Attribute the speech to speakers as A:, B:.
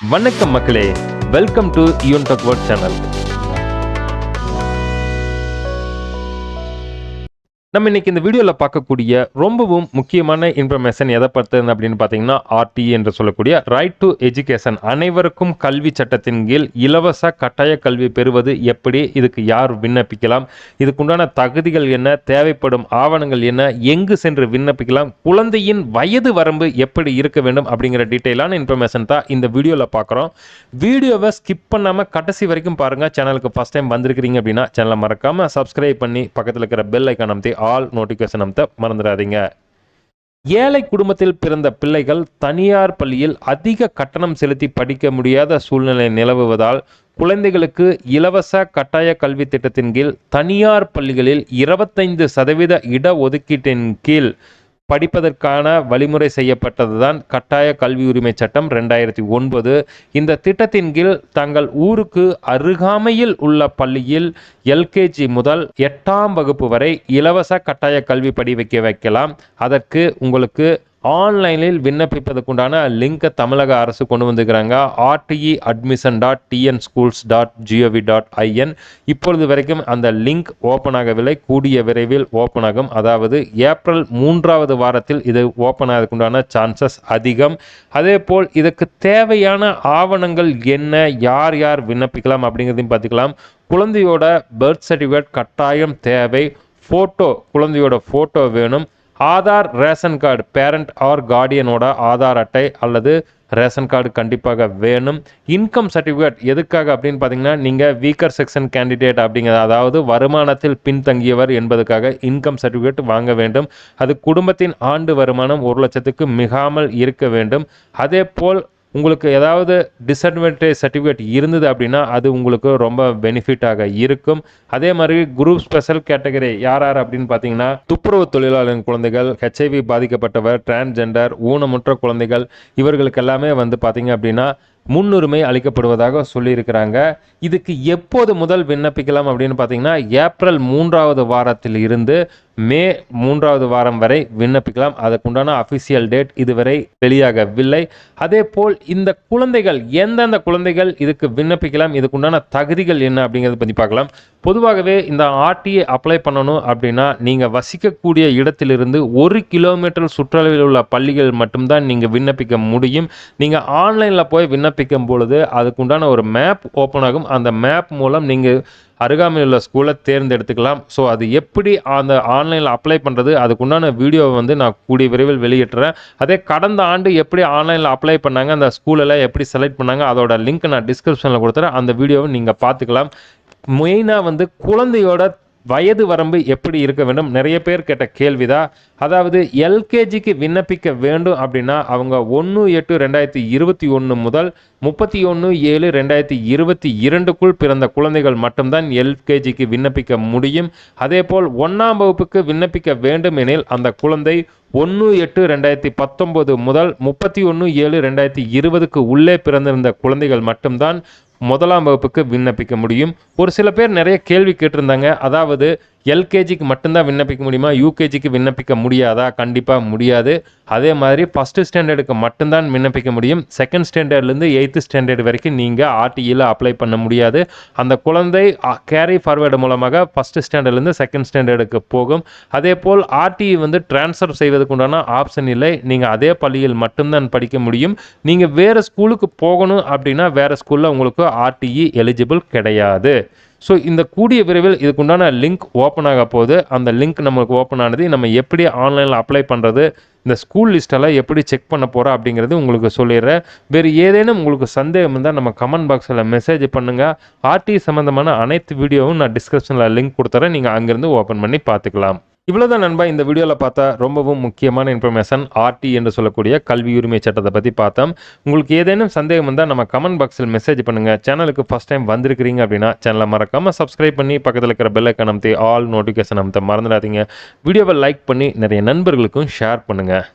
A: வணக்கம் மக்களே. Welcome to யூன் டக்வர்ட் சேனல் நம்ம இன்னைக்கு இந்த வீடியோவில் பார்க்கக்கூடிய ரொம்பவும் முக்கியமான இன்ஃபர்மேஷன் எதை பார்த்தது அப்படின்னு பார்த்தீங்கன்னா ஆர்டி என்று சொல்லக்கூடிய ரைட் டு எஜுகேஷன் அனைவருக்கும் கல்வி சட்டத்தின் கீழ் இலவச கட்டாய கல்வி பெறுவது எப்படி? இதுக்கு யார் விண்ணப்பிக்கலாம்? இதுக்குண்டான தகுதிகள் என்ன? தேவைப்படும் ஆவணங்கள் என்ன? எங்கு சென்று விண்ணப்பிக்கலாம்? குழந்தையின் வயது வரம்பு எப்படி இருக்க வேண்டும்? அப்படிங்கிற டீட்டெயிலான இன்ஃபர்மேஷன் தான் இந்த வீடியோவில் பார்க்குறோம். வீடியோவை ஸ்கிப் பண்ணாமல் கடைசி வரைக்கும் பாருங்கள் சேனலுக்கு ஃபஸ்ட் டைம் வந்திருக்கிறீங்க அப்படின்னா சேனலை மறக்காமல் சப்ஸ்கிரைப் பண்ணி பக்கத்தில் இருக்கிற பெல் ஐக்கான் அமைத்து ஆல் நோட்டிஃபிகேஷன் அமைத்த மறந்துடாதீங்க. ஏழை குடும்பத்தில் பிறந்த பிள்ளைகள் தனியார் பள்ளியில் அதிக கட்டணம் செலுத்தி படிக்க முடியாத சூழ்நிலை நிலவுவதால் குழந்தைகளுக்கு இலவச கட்டாய கல்வி திட்டத்தின் கீழ் தனியார் பள்ளிகளில் இருபத்தைந்து சதவீத இடஒதுக்கீட்டின் கீழ் படிப்பதற்கான வழிமுறை செய்யப்பட்டதுதான் கட்டாய கல்வி உரிமை சட்டம் ரெண்டாயிரத்தி ஒன்பது. இந்த திட்டத்தின் கீழ் தங்கள் ஊருக்கு அருகாமையில் உள்ள பள்ளியில் எல்கேஜி முதல் எட்டாம் வகுப்பு வரை இலவச கட்டாய கல்வி படி வைக்க வைக்கலாம். அதற்கு உங்களுக்கு ஆன்லைனில் விண்ணப்பிப்பதற்குண்டான லிங்கை தமிழக அரசு கொண்டு வந்திருக்கிறாங்க. RTE admission dot TN schools dot GOV dot IN இப்பொழுது வரைக்கும் அந்த லிங்க் ஓப்பன் ஆகவில்லை. கூடிய விரைவில் ஓப்பன் ஆகும். அதாவது ஏப்ரல் மூன்றாவது வாரத்தில் இது ஓப்பன் ஆகிறதுக்குண்டான சான்சஸ் அதிகம். அதே போல் இதுக்கு தேவையான ஆவணங்கள் என்ன? யார் யார் விண்ணப்பிக்கலாம் அப்படிங்கிறதையும் பார்த்துக்கலாம். குழந்தையோட பர்த் சர்டிஃபிகேட் கட்டாயம் தேவை. ஃபோட்டோ குழந்தையோட ஃபோட்டோ வேணும். Aadhaar ration card parent or கார்டியனோட Aadhaar அட்டை அல்லது ரேஷன் கார்டு கண்டிப்பாக வேணும். இன்கம் சர்டிஃபிகேட் எதுக்காக அப்படின்னு பார்த்தீங்கன்னா நீங்கள் வீக்கர் செக்ஷன் கேண்டிடேட் அப்படிங்கிறது அதாவது வருமானத்தில் பின்தங்கியவர் என்பதுக்காக இன்கம் சர்டிஃபிகேட் வாங்க வேண்டும். அது குடும்பத்தின் ஆண்டு வருமானம் ஒரு லட்சத்துக்கு மிகாமல் இருக்க வேண்டும். அதே போல் உங்களுக்கு ஏதாவது டிஸ்அட்வான்டேஜ் சர்டிஃபிகேட் இருந்தது அப்படின்னா அது உங்களுக்கு ரொம்ப பெனிஃபிட்டாக இருக்கும். அதே மாதிரி குரூப் ஸ்பெஷல் கேட்டகரி யார் யார் அப்படின்னு பார்த்தீங்கன்னா துப்புரவு தொழிலாளர் குழந்தைகள் ஹெச்ஐவி பாதிக்கப்பட்டவர் டிரான்ஸ்ஜெண்டர் ஊனமுற்ற குழந்தைகள் இவர்களுக்கு எல்லாமே வந்து பார்த்தீங்க அப்படின்னா முன்னுரிமை அளிக்கப்படுவதாக சொல்லியிருக்கிறாங்க. இதுக்கு எப்போது முதல் விண்ணப்பிக்கலாம் அப்படின்னு பார்த்தீங்கன்னா ஏப்ரல் மூன்றாவது வாரத்தில் இருந்து மே மூன்றாவது வாரம் வரை விண்ணப்பிக்கலாம். அதற்குண்டான அஃபிஷியல் டேட் இதுவரை வெளியாகவில்லை. அதே போல் இந்த குழந்தைகள் எந்தெந்த குழந்தைகள் இதுக்கு விண்ணப்பிக்கலாம் இதுக்குண்டான தகுதிகள் என்ன அப்படிங்கிறத பற்றி பார்க்கலாம். பொதுவாகவே இந்த ஆர்டிஏ அப்ளை பண்ணணும் அப்படின்னா நீங்கள் வசிக்கக்கூடிய இடத்திலிருந்து ஒரு கிலோமீட்டர் சுற்றளவில் உள்ள பள்ளிகள் மட்டும்தான் நீங்கள் விண்ணப்பிக்க முடியும். நீங்கள் ஆன்லைனில் போய் விண்ணப்ப விண்ணப்பிக்கும் பொழுது அதுக்குண்டான ஒரு மேப் ஓப்பன் ஆகும். அந்த மேப் மூலம் நீங்கள் அருகாமையில் உள்ள ஸ்கூலை தேர்ந்தெடுத்துக்கலாம். ஸோ அது எப்படி அந்த ஆன்லைனில் அப்ளை பண்ணுறது அதுக்குண்டான வீடியோவை வந்து நான் கூடிய விரைவில் வெளியிட்டுறேன் அதே கடந்த ஆண்டு எப்படி ஆன்லைனில் அப்ளை பண்ணாங்க? அந்த ஸ்கூலெல்லாம் எப்படி செலக்ட் பண்ணாங்க? அதோட லிங்க் நான் டிஸ்கிரிப்ஷனில் கொடுத்துறேன். அந்த வீடியோவை நீங்கள் பார்த்துக்கலாம். மெயினாக வந்து குழந்தையோட வயது வரம்பு எப்படி இருக்க வேண்டும்? நிறைய பேர் கேட்ட கேள்விதான். அதாவது எல்கேஜிக்கு விண்ணப்பிக்க வேண்டும் அப்படின்னா அவங்க ஒன்று எட்டு ரெண்டாயிரத்தி இருபத்தி ஒன்று முதல் முப்பத்தி ஒன்று ஏழு ரெண்டாயிரத்தி இருபத்தி இரண்டுக்குள் பிறந்த குழந்தைகள் மட்டும்தான் எல்கேஜிக்கு விண்ணப்பிக்க முடியும். அதே போல் ஒன்றாம் வகுப்புக்கு விண்ணப்பிக்க வேண்டும் எனில் அந்த குழந்தை ஒன்று எட்டு ரெண்டாயிரத்தி பத்தொம்போது முதல் முப்பத்தி ஒன்று ஏழு ரெண்டாயிரத்தி இருபதுக்கு உள்ளே பிறந்திருந்த குழந்தைகள் மட்டும்தான் முதலாம் வகுப்புக்கு விண்ணப்பிக்க முடியும். ஒரு சில பேர் நிறைய கேள்வி கேட்டிருந்தாங்க. அதாவது எல்கேஜிக்கு மட்டும்தான் விண்ணப்பிக்க முடியுமா? யூகேஜிக்கு விண்ணப்பிக்க முடியாதா? கண்டிப்பாக முடியாது. அதே மாதிரி ஃபஸ்ட்டு ஸ்டாண்டர்டுக்கு மட்டும்தான் விண்ணப்பிக்க முடியும். செகண்ட் ஸ்டாண்டர்ட்லேருந்து எயித்து ஸ்டாண்டர்ட் வரைக்கும் நீங்கள் ஆர்டிஇயில் அப்ளை பண்ண முடியாது. அந்த குழந்தை கேரி ஃபார்வேர்டு மூலமாக ஃபஸ்ட்டு ஸ்டாண்டர்ட்லேருந்து செகண்ட் ஸ்டாண்டர்டுக்கு போகும். அதே போல் ஆர்டிஇ வந்து ட்ரான்ஸ்ஃபர் செய்வதற்கு உண்டான ஆப்ஷன் இல்லை. நீங்கள் அதே பள்ளியில் மட்டும்தான் படிக்க முடியும். நீங்கள் வேறு ஸ்கூலுக்கு போகணும் அப்படின்னா வேறு ஸ்கூலில் உங்களுக்கு ஆர்டிஇ எலிஜிபிள் கிடையாது. ஸோ இந்த கூடிய விரைவில் இதுக்குண்டான லிங்க் ஓப்பன் ஆக போகுது. அந்த லிங்க் நம்மளுக்கு ஓப்பன் ஆனது நம்ம எப்படி ஆன்லைனில் அப்ளை பண்ணுறது இந்த ஸ்கூல் லிஸ்ட்டெல்லாம் எப்படி செக் பண்ண போகிறோம் அப்படிங்கிறது உங்களுக்கு சொல்லிடுறேன். வேறு ஏதேனும் உங்களுக்கு சந்தேகம் இருந்தால் நம்ம கமெண்ட் பாக்ஸில் மெசேஜ் பண்ணுங்கள் ஆர்டி சம்மந்தமான அனைத்து வீடியோவும் நான் டிஸ்கிரிப்ஷனில் லிங்க் கொடுத்துறேன். நீங்கள் அங்கேருந்து ஓப்பன் பண்ணி பார்த்துக்கலாம். இவ்வளோதான் நண்பா இந்த வீடியோவில் பார்த்தா ரொம்பவும் முக்கியமான இன்ஃபர்மேஷன் ஆர்டி என்று சொல்லக்கூடிய கல்வி உரிமை சட்டத்தை பற்றி பார்த்தோம். உங்களுக்கு ஏதேனும் சந்தேகம் இருந்தால் நம்ம கமெண்ட் பாக்ஸில் மெசேஜ் பண்ணுங்கள் சேனலுக்கு ஃபஸ்ட் டைம் வந்திருக்கிறீங்க அப்படின்னா சேனலை மறக்காமல் சப்ஸ்கிரைப் பண்ணி பக்கத்தில் இருக்கிற பெல் ஐக்கன் அமைத்து ஆல் நோட்டிஃபிகேஷன் அமைத்த மறந்துடாதீங்க. வீடியோவை லைக் பண்ணி நிறைய நண்பர்களுக்கும் ஷேர் பண்ணுங்கள்